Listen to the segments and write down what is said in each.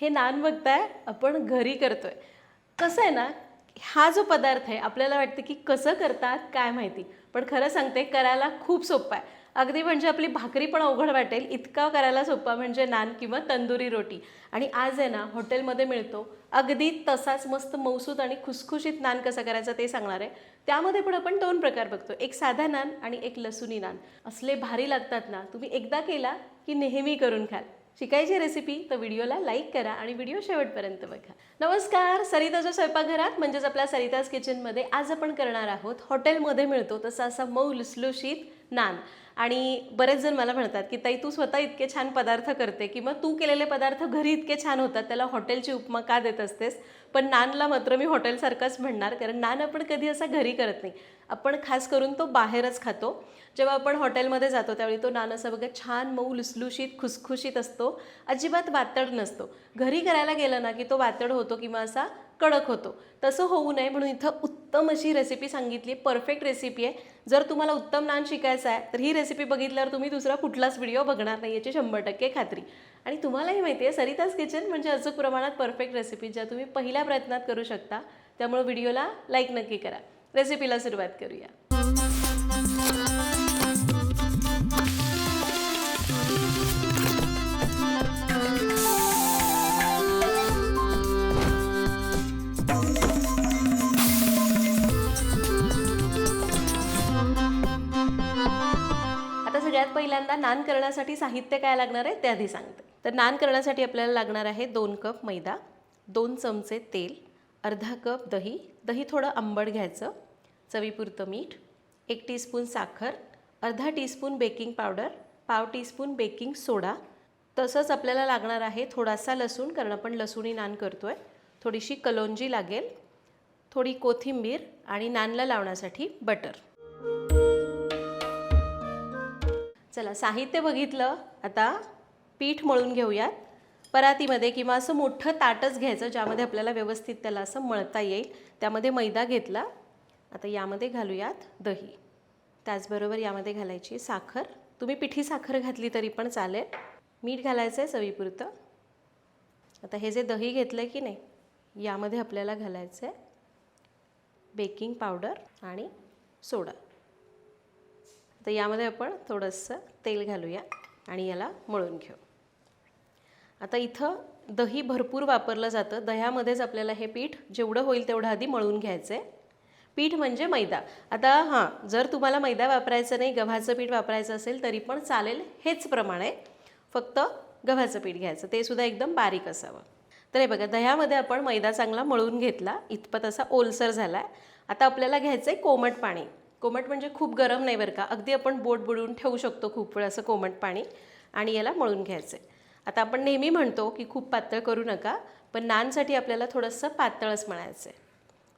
हे नान बघताय आपण घरी करतोय. कसं आहे ना हा जो पदार्थ आहे आपल्याला वाटतं की कसं करतात काय माहिती. पण खरं सांगते करायला खूप सोपं आहे. अगदी म्हणजे आपली भाकरी पण अवघड वाटेल इतका करायला सोपा म्हणजे नान किंवा तंदुरी रोटी. आणि आज आहे ना हॉटेलमध्ये मिळतो. अगदी तसाच मस्त मौसूद आणि खुसखुशीत नान कसं करायचं ते सांगणार आहे. त्यामध्ये पण आपण दोन प्रकार बघतो. एक साधा नान आणि एक लसुनी नान. असले भारी लागतात ना तुम्ही एकदा केला की नेहमी करून खाल. शिकायची रेसिपी तर व्हिडिओला लाईक करा आणि व्हिडिओ शेवटपर्यंत बघा. नमस्कार सरिताच्या स्वयंपाकघरात म्हणजेच आपल्या सरिताज किचनमध्ये आज आपण करणार आहोत हॉटेलमध्ये मिळतो तसा असा मऊ लुसलुशीत नान. आणि बरेच जण मला म्हणतात की ताई तू स्वतः इतके छान पदार्थ करते किंवा तू केलेले पदार्थ घरी इतके छान होतात त्याला हॉटेलची उपमा का देत असतेस? पण नानला मात्र मी हॉटेलसारखंच म्हणणार कारण नान आपण कधी असा घरी करत नाही. आपण खास करून तो बाहेरच खातो. जेव्हा आपण हॉटेलमध्ये जातो त्यावेळी तो नान असा बघा छान मऊ लुसलुशीत खुसखुशीत असतो. अजिबात वातड नसतो. घरी करायला गेलं ना की तो वातड होतो किंवा असा कडक होतो. तसं होऊ नये म्हणून इथं उत्तम अशी रेसिपी सांगितली. परफेक्ट रेसिपी आहे. जर तुम्हाला उत्तम नान शिकायचं आहे तर ही रेसिपी बघितल्यावर तुम्ही दुसरा कुठलाच व्हिडिओ बघणार नाही याची शंभर टक्के खात्री. आणि तुम्हालाही माहिती आहे सरिताज किचन म्हणजे अचूक प्रमाणात परफेक्ट रेसिपी ज्या तुम्ही पहिल्या प्रयत्नात करू शकता. त्यामुळे व्हिडिओला लाईक नक्की करा. रेसिपीला सुरुवात करूया. पहिल्यांदा नान करण्यासाठी साहित्य काय लागणार आहे? ते आधी सांगते. तर नान करण्यासाठी आपल्याला लागणार आहे दोन कप मैदा दोन चमचे तेल अर्धा कप दही. दही थोडं आंबट घ्यायचं. चवीपुरतं मीठ एक टीस्पून साखर अर्धा टीस्पून बेकिंग पावडर पाव टीस्पून बेकिंग सोडा. तसंच आपल्याला लागणार आहे थोडासा लसूण कारण आपण लसूणी नान करतो आहे थोडीशी कलोंजी लागेल. थोडी कोथिंबीर आणि नानला लावण्यासाठी बटर. चला साहित्य बघितलं. आता पीठ मळून घेऊयात. परातीमध्ये किंवा असं मोठं ताटच घ्यायचं ज्यामध्ये आपल्याला व्यवस्थित त्याला असं मळता येईल. त्यामध्ये मैदा घेतला. आता यामध्ये घालूयात दही. त्याचबरोबर यामध्ये घालायची साखर. तुम्ही पिठी साखर घातली तरी पण चालेल. मीठ घालायचं आहे चवीपुरतं. आता हे जे दही घेतलं आहे की नाही यामध्ये आपल्याला घालायचं आहे बेकिंग पावडर आणि सोडा तर यामध्ये आपण थोडंसं तेल घालूया आणि याला मळून घेऊ. आता इथं दही भरपूर वापरलं जातं. दह्यामध्येच आपल्याला हे पीठ जेवढं होईल तेवढं आधी मळून घ्यायचं आहे पीठ म्हणजे मैदा. आता हां जर तुम्हाला मैदा वापरायचं नाही गव्हाचं पीठ वापरायचं असेल तरी पण चालेल हेच प्रमाण आहे फक्त गव्हाचं पीठ घ्यायचं. ते सुद्धा एकदम बारीक असावं. तर हे बघा दह्यामध्ये आपण मैदा चांगला मळून घेतला. इतपत असा ओलसर झाला आहे आता आपल्याला घ्यायचं आहे कोमट पाणी. कोमट म्हणजे खूप गरम नाही बरं का. अगदी आपण बोट बुडवून ठेवू शकतो खूप वेळ असं कोमट पाणी आणि याला मळून घ्यायचं आहे. आता आपण नेहमी म्हणतो की खूप पातळ करू नका पण नानसाठी आपल्याला थोडंसं पातळच मळायचं आहे.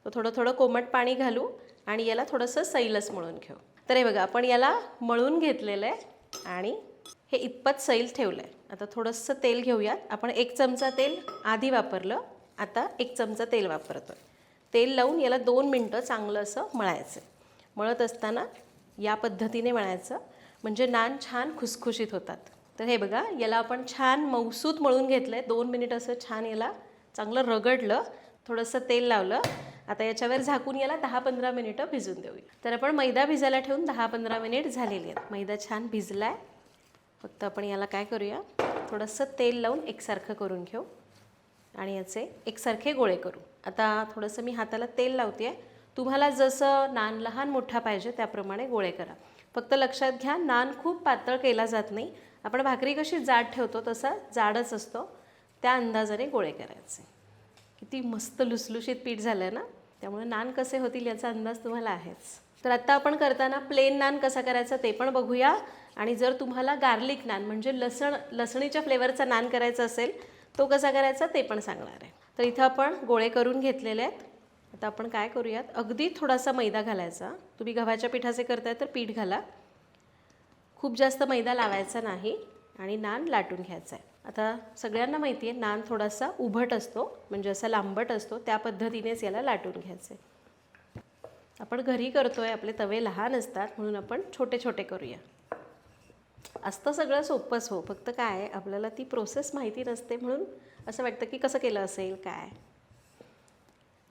तर थोडं थोडं कोमट पाणी घालू आणि याला थोडंसं सैलच मळून घेऊ. तर हे बघा आपण याला मळून घेतलेलं आहे आणि हे इतपत सैल ठेवलं आहे आता थोडंसं तेल घेऊयात. आपण एक चमचा तेल आधी वापरलं आता एक चमचा तेल वापरतो तेल लावून याला दोन मिनटं चांगलं असं मळायचं आहे. मळत असताना या पद्धतीने मळायचं. म्हणजे नान छान खुसखुशीत होतात. तर हे बघा याला आपण छान मौसूत मळून घेतलं आहे दोन मिनिट असं छान याला चांगलं रगडलं थोडंसं तेल लावलं. आता याच्यावर झाकून याला दहा पंधरा मिनिटं भिजून देऊया. तर आपण मैदा भिजायला ठेवून दहा पंधरा मिनिट झालेली आहेत. मैदा छान भिजला आहे फक्त आपण याला काय करूया? थोडंसं तेल लावून एकसारखं करून घेऊ. आणि याचे एकसारखे गोळे करू. आता थोडंसं मी हाताला तेल लावते आहे तुम्हाला जसं नान लहान मोठा पाहिजे त्याप्रमाणे गोळे करा. फक्त लक्षात घ्या नान खूप पातळ केला जात नाही. आपण भाकरी कशी जाड ठेवतो तसा जाडच असतो. त्या अंदाजाने गोळे करायचे. किती मस्त लुसलुशीत पीठ झालं आहे ना? त्यामुळे नान कसे होतील याचा अंदाज तुम्हाला आहेच. तर आत्ता आपण करताना प्लेन नान कसा करायचा ते पण बघूया. आणि जर तुम्हाला गार्लिक नान म्हणजे लसण लसणीच्या फ्लेवरचा नान करायचा असेल तो कसा करायचा ते पण सांगणार आहे. तर इथं आपण गोळे करून घेतलेले आहेत. आता आपण काय करूयात? अगदी थोडासा मैदा घालायचा. तुम्ही गव्हाच्या पिठाचे करताय तर पीठ घाला. खूप जास्त मैदा लावायचा नाही आणि नान लाटून घ्यायचा आहे आता सगळ्यांना माहिती आहे नान थोडासा उभट असतो म्हणजे असा लांबट असतो त्या पद्धतीनेच याला लाटून घ्यायचं आहे आपण घरी करतो आहे आपले तवे लहान असतात म्हणून आपण छोटे छोटे करूया. असतं सगळं सोपंच हो फक्त काय आपल्याला ती प्रोसेस माहिती नसते म्हणून असं वाटतं की कसं केलं असेल काय?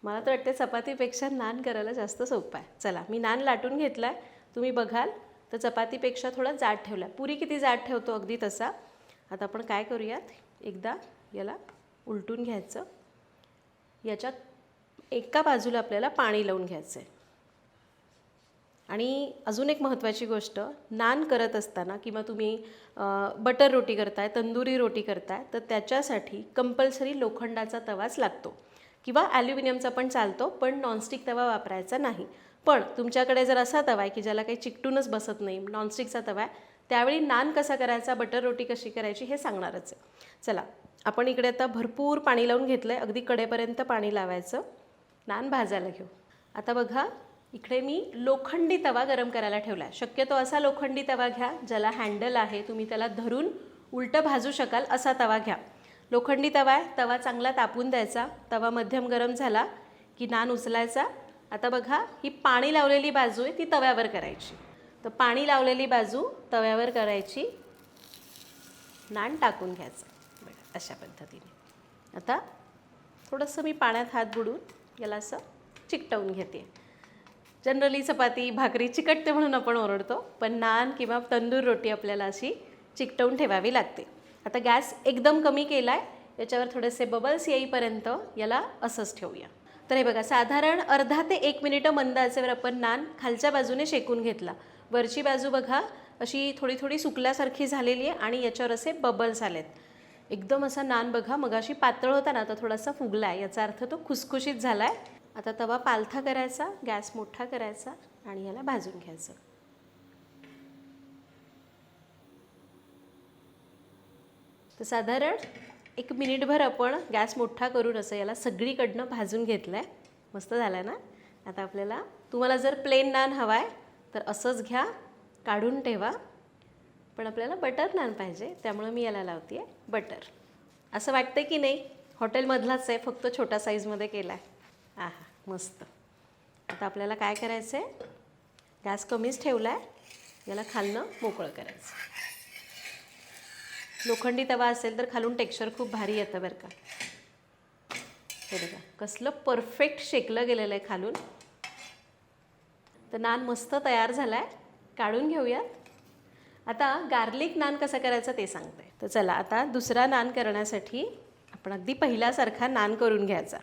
मला तर वाटते चपातीपेक्षा नान करायला जास्त सोपं आहे. चला मी नान लाटून घेतला आहे तुम्ही बघाल. तर चपातीपेक्षा थोडा जाड ठेवला आहे पुरी किती जाड ठेवतो अगदी तसा. आता आपण काय करूयात? एकदा याला उलटून घ्यायचं. याच्या एका बाजूला आपल्याला पाणी लावून घ्यायचं आहे आणि अजून एक महत्त्वाची गोष्ट नान करत असताना किंवा तुम्ही बटर रोटी करताय तंदुरी रोटी करताय तर त्याच्यासाठी कंपल्सरी लोखंडाचा तवाच लागतो. किंवा ॲल्युमिनियमचा पण चालतो पण नॉनस्टिक तवा वापरायचा नाही. पण तुमच्याकडे जर असा तवा आहे की ज्याला काही चिकटूनच बसत नाही नॉनस्टिकचा तवा आहे त्यावेळी नान कसा करायचा बटर रोटी कशी करायची हे सांगणारच आहे. चला आपण इकडे आता भरपूर पाणी लावून घेतलं आहे अगदी कडेपर्यंत पाणी लावायचं. नान भाजायला घेऊ. आता बघा इकडे मी लोखंडी तवा गरम करायला ठेवला आहे शक्यतो असा लोखंडी तवा घ्या ज्याला हँडल आहे तुम्ही त्याला धरून उलटं भाजू शकाल असा तवा घ्या. लोखंडी तवा आहे. तवा चांगला तापून द्यायचा. तवा मध्यम गरम झाला की नान उचलायचा. आता बघा ही पाणी लावलेली बाजू आहे ती तव्यावर करायची. तर पाणी लावलेली बाजू तव्यावर करायची. नान टाकून घ्यायचं. बघा अशा पद्धतीने. आता थोडंसं मी पाण्यात हात बुडून याला असं चिकटवून घेते. जनरली चपाती भाकरी चिकटते म्हणून आपण ओरडतो पण नान किंवा तंदूर रोटी आपल्याला अशी चिकटवून ठेवावी लागते. आता गॅस एकदम कमी केला आहे याच्यावर थोडेसे बबल्स येईपर्यंत याला असंच ठेवूया. तर हे बघा साधारण अर्धा ते एक मिनिटं मंद आचेवर आपण नान खालच्या बाजूने शेकून घेतला. वरची बाजू बघा अशी थोडी थोडी सुकल्यासारखी झालेली आहे आणि याच्यावर असे बबल्स आलेत. एकदम असा नान बघा मगाशी पातळ होता ना आता थोडासा फुगला आहे याचा अर्थ तो खुसखुशीत झाला आहे आता तवा पालथा करायचा गॅस मोठा करायचा आणि याला भाजून घ्यायचं. तर साधारण एक मिनिटभर आपण गॅस मोठा करून असं याला सगळीकडनं भाजून घेतलं आहे मस्त झालं आहे ना? आता आपल्याला तुम्हाला जर प्लेन नान हवा आहे तर असंच घ्या काढून ठेवा. पण आपल्याला बटर नान पाहिजे त्यामुळं मी याला लावते आहे बटर असं वाटतं की नाही? हॉटेलमधलाच आहे फक्त छोटा साईजमध्ये केला आहे आहा मस्त. आता आपल्याला काय करायचं आहे गॅस कमीच ठेवला आहे याला खालनं मोकळं करायचं लोखंडी तवा असेल तर खालून टेक्स्चर खूप भारी येतं बरं का. हे बघा कसलं परफेक्ट शेकलं गेलेलं आहे खालून. तर नान मस्त तयार झाला आहे काढून घेऊयात. आता गार्लिक नान कसं करायचं ते सांगते. तर चला आता दुसरा नान करण्यासाठी आपण अगदी पहिल्यासारखा नान करून घ्यायचा.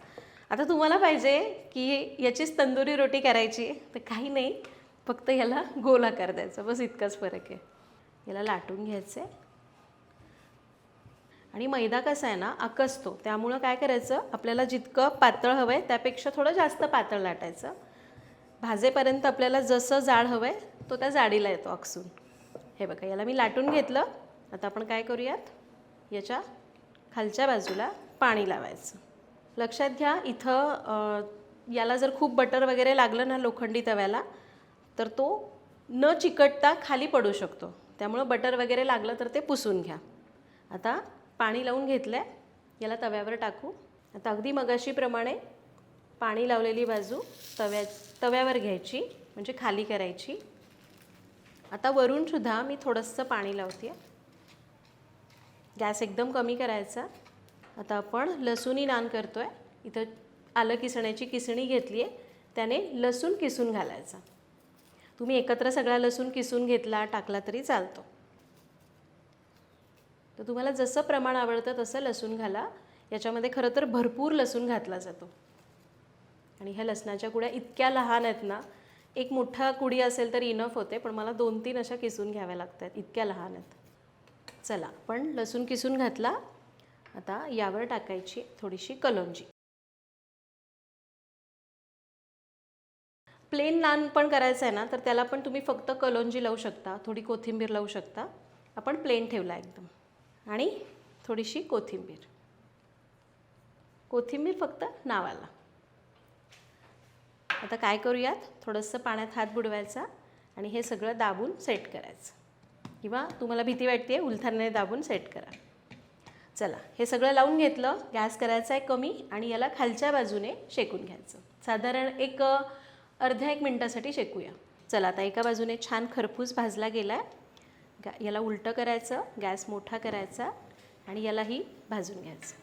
आता तुम्हाला पाहिजे की याचीच तंदुरी रोटी करायची तर काही नाही. फक्त याला गोल आकार द्यायचा बस इतकाच फरक आहे. याला लाटून घ्यायचं आहे आणि मैदा कसा आहे ना आकसतो. त्यामुळं काय करायचं आपल्याला जितकं पातळ हवं आहे त्यापेक्षा थोडं जास्त पातळ लाटायचं. भाजेपर्यंत आपल्याला जसं जाड हवं आहे तो त्या जाडीला येतो आकसून. हे बघा याला मी लाटून घेतलं. आता आपण काय करूयात? याच्या खालच्या बाजूला पाणी लावायचं. लक्षात घ्या इथं याला जर खूप बटर वगैरे लागलं ना लोखंडी तव्याला तर तो न चिकटता खाली पडू शकतो. त्यामुळं बटर वगैरे लागलं तर ते पुसून घ्या. आता पाणी लावून घेतलं आहे याला तव्यावर टाकू. आता अगदी मगाशीप्रमाणे पाणी लावलेली बाजू तव्या तव्यावर घ्यायची म्हणजे खाली करायची. आता वरूनसुद्धा मी थोडंसं पाणी लावते गॅस एकदम कमी करायचा. आता आपण लसूणी नान करतो आहे इथं आलं किसण्याची किसणी घेतली आहे त्याने लसूण किसून घालायचा. तुम्ही एकत्र सगळा लसूण किसून घेतला टाकला तरी चालतो. तर तुम्हाला जसं प्रमाण आवडतं तसं लसूण घाला. याच्यामध्ये खरं तर भरपूर लसूण घातला जातो. आणि ह्या लसणाच्या कुड्या इतक्या लहान आहेत ना एक मोठा कुडी असेल तर इनफ होते पण मला दोन तीन अशा किसून घ्याव्या लागतात. इतक्या लहान आहेत. चला पण लसूण किसून घातला. आता यावर टाकायची थोडीशी कलोंजी. प्लेन नान पण करायचं आहे ना तर त्याला पण तुम्ही फक्त कलोंजी लावू शकता. थोडी कोथिंबीर लावू शकता. आपण प्लेन ठेवला एकदम. आणि थोडीशी कोथिंबीर. कोथिंबीर फक्त नावाला. आता काय करूयात? थोडंसं पाण्यात हात बुडवायचा आणि हे सगळं दाबून सेट करायचं. किंवा तुम्हाला भीती वाटते आहे उलथाने दाबून सेट करा. चला हे सगळं लावून घेतलं गॅस करायचा आहे कमी आणि याला खालच्या बाजूने शेकून घ्यायचं. साधारण एक अर्ध्या एक मिनटासाठी शेकूया. चला आता एका बाजूने छान खरपूस भाजला गेला आहे गा याला उलटं करायचं गॅस मोठा करायचा आणि यालाही भाजून घ्यायचं.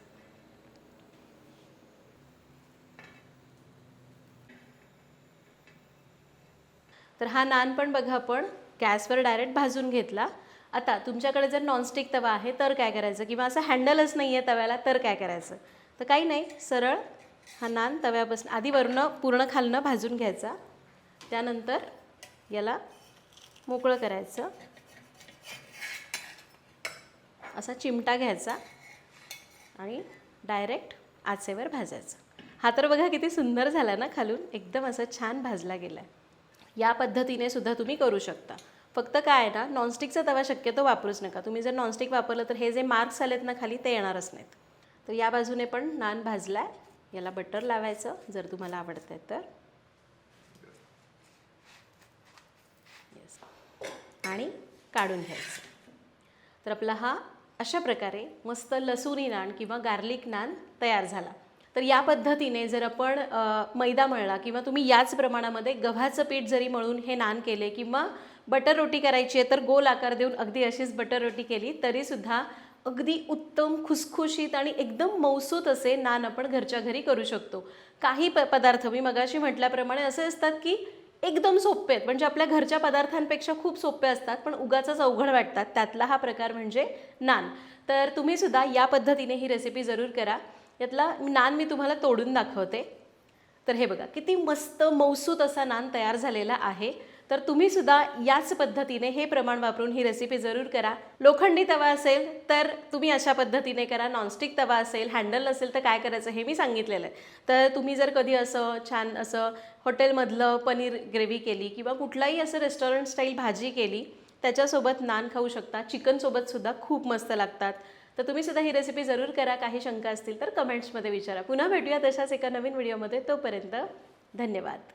तर हा नान पण बघा आपण गॅसवर डायरेक्ट भाजून घेतला. आता तुमच्याकडे जर नॉनस्टिक तवा आहे तर काय करायचं? किंवा असं हँडलच नाही आहे तव्याला तर काय करायचं? तर काही नाही सरळ हा नान तव्यापासून आधी वरनं पूर्ण खालनं भाजून घ्यायचा. त्यानंतर याला मोकळं करायचं. असा चिमटा घ्यायचा आणि डायरेक्ट आचेवर भाजायचं. हा तर बघा किती सुंदर झाला ना खालून. एकदम असं छान भाजला गेला या पद्धतीने सुद्धा तुम्ही करू शकता. फक्त काय आहे ना नॉनस्टिकचा तवा शक्यतो वापरूच नका. तुम्ही जर नॉनस्टिक वापरलं तर हे जे मार्क्स आलेत ना खाली ते येणारच नाहीत. तर या बाजूने पण नान भाजला आहे याला बटर लावायचं जर तुम्हाला आवडतं आहे तर आणि काढून घ्यायचं. तर आपला हा अशा प्रकारे मस्त लसूणी नान किंवा गार्लिक नान तयार झाला. तर या पद्धतीने जर आपण मैदा मळला किंवा तुम्ही याच प्रमाणामध्ये गव्हाचं पीठ जरी मळून हे नान केले किंवा बटर रोटी करायची आहे तर गोल आकार देऊन अगदी अशीच बटर रोटी केली तरीसुद्धा अगदी उत्तम खुसखुशीत आणि एकदम मौसूत असे नान आपण घरच्या घरी करू शकतो. काही प पदार्थ मी मगाशी म्हटल्याप्रमाणे असे असतात की एकदम सोपे आहेत. म्हणजे आपल्या घरच्या पदार्थांपेक्षा खूप सोपे असतात पण उगाचच अवघड वाटतात. त्यातला हा प्रकार म्हणजे नान. तर तुम्ही सुद्धा या पद्धतीने ही रेसिपी जरूर करा. यातला नान मी तुम्हाला तोडून दाखवते. तर हे बघा किती मस्त मौसूत असा नान तयार झालेला आहे. तर तुम्ही सुद्धा याच पद्धतीने हे प्रमाण वापरून ही रेसिपी जरूर करा. लोखंडी तवा असेल तर तुम्ही अशा पद्धतीने करा. नॉनस्टिक तवा असेल हँडल नसेल तर काय करायचं हे मी सांगितलेलं आहे. तर तुम्ही जर कधी असं छान असं हॉटेलमधलं पनीर ग्रेव्ही केली किंवा कुठलाही असं रेस्टॉरंट स्टाईल भाजी केली त्याच्यासोबत नान खाऊ शकता. चिकनसोबतसुद्धा खूप मस्त लागतात. तर तुम्ही सुद्धा ही रेसिपी जरूर करा. काही शंका असतील तर कमेंट्समध्ये विचारा. पुन्हा भेटूया तशाच एका नवीन व्हिडिओमध्ये तोपर्यंत धन्यवाद.